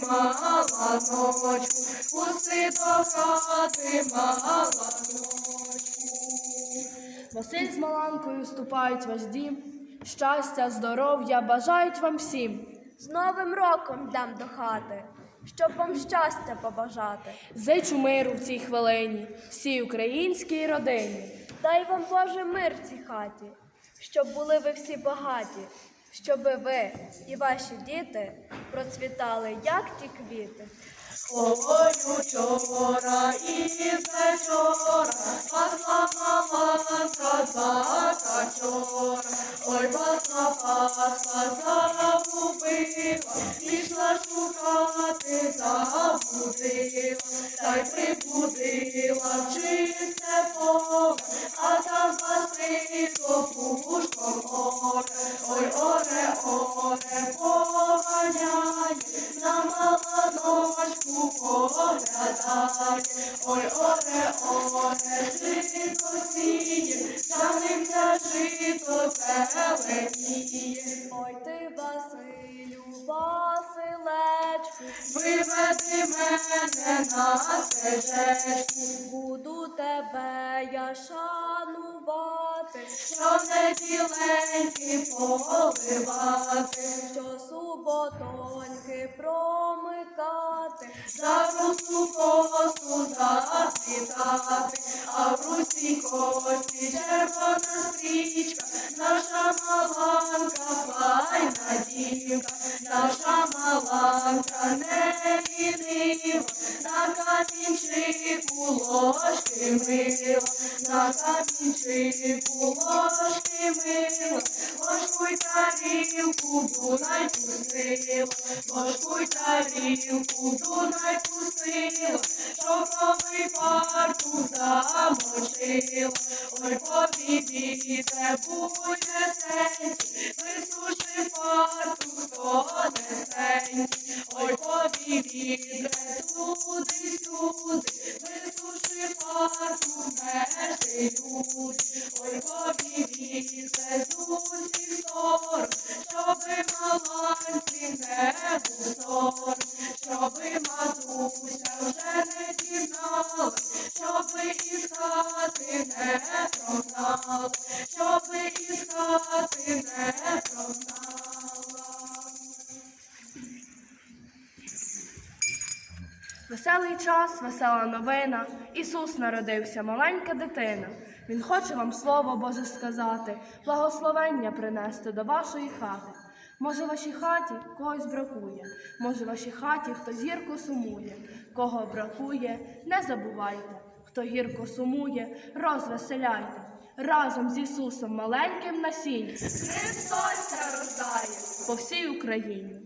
хати, мала ночку, пусти до хати, мала Василь з Маланкою вступають в ваш дім. Щастя, здоров'я бажають вам всім. З Новим роком йдем до хати, щоб вам щастя побажати. Зичу миру в цій хвилині, всій українській родині. Дай вам Боже мир в цій хаті, щоб були ви всі багаті, щоб ви і ваші діти процвітали, як ті квіти. Ой, чора і вечора, пасла маланка два качора. Ой, пасла, пасла, загубила, пішла шукати, забудила, та й прибудила в чисте поле, а там Василько пушком оре, ой, оре, оре, поганяє, на маланочку поглядає, ой, оре, оре, жито сіє, за ним це жито зеленіє. Ой ти, на стежечку, буду тебе я шанувати, що не біленьки поливати, що суботоньки промикати. за русу косу заплітати, а в русі косі червона стрічка, наша маланка, файна дівка, наша маланка не лінива, на камінчику ложки мила, на камінчику ложки мила, ложку й тарілку Дунай пустила, ложку й тарілку Дунай пустила, шовковий парту замочила, ой, побідіте, буде сенсі, висуши парту, хто несенький, ой, побідіте, туди сюди, висуши парту, межи люди, ой, побідіте, з усіх сторон, щоби маланці не щоби матуся вже не дізнала, щоби із хати не прогнала, щоби із хати не прогнала. Веселий час, весела новина. Ісус народився, маленька дитина. Він хоче вам слово Боже сказати, благословення принести до вашої хати. Може, вашій хаті когось бракує, може, вашій хаті хто гірко сумує. Кого бракує, не забувайте. Хто гірко сумує, розвеселяйте. Разом з Ісусом маленьким на сіні Христос рождає. по всій Україні.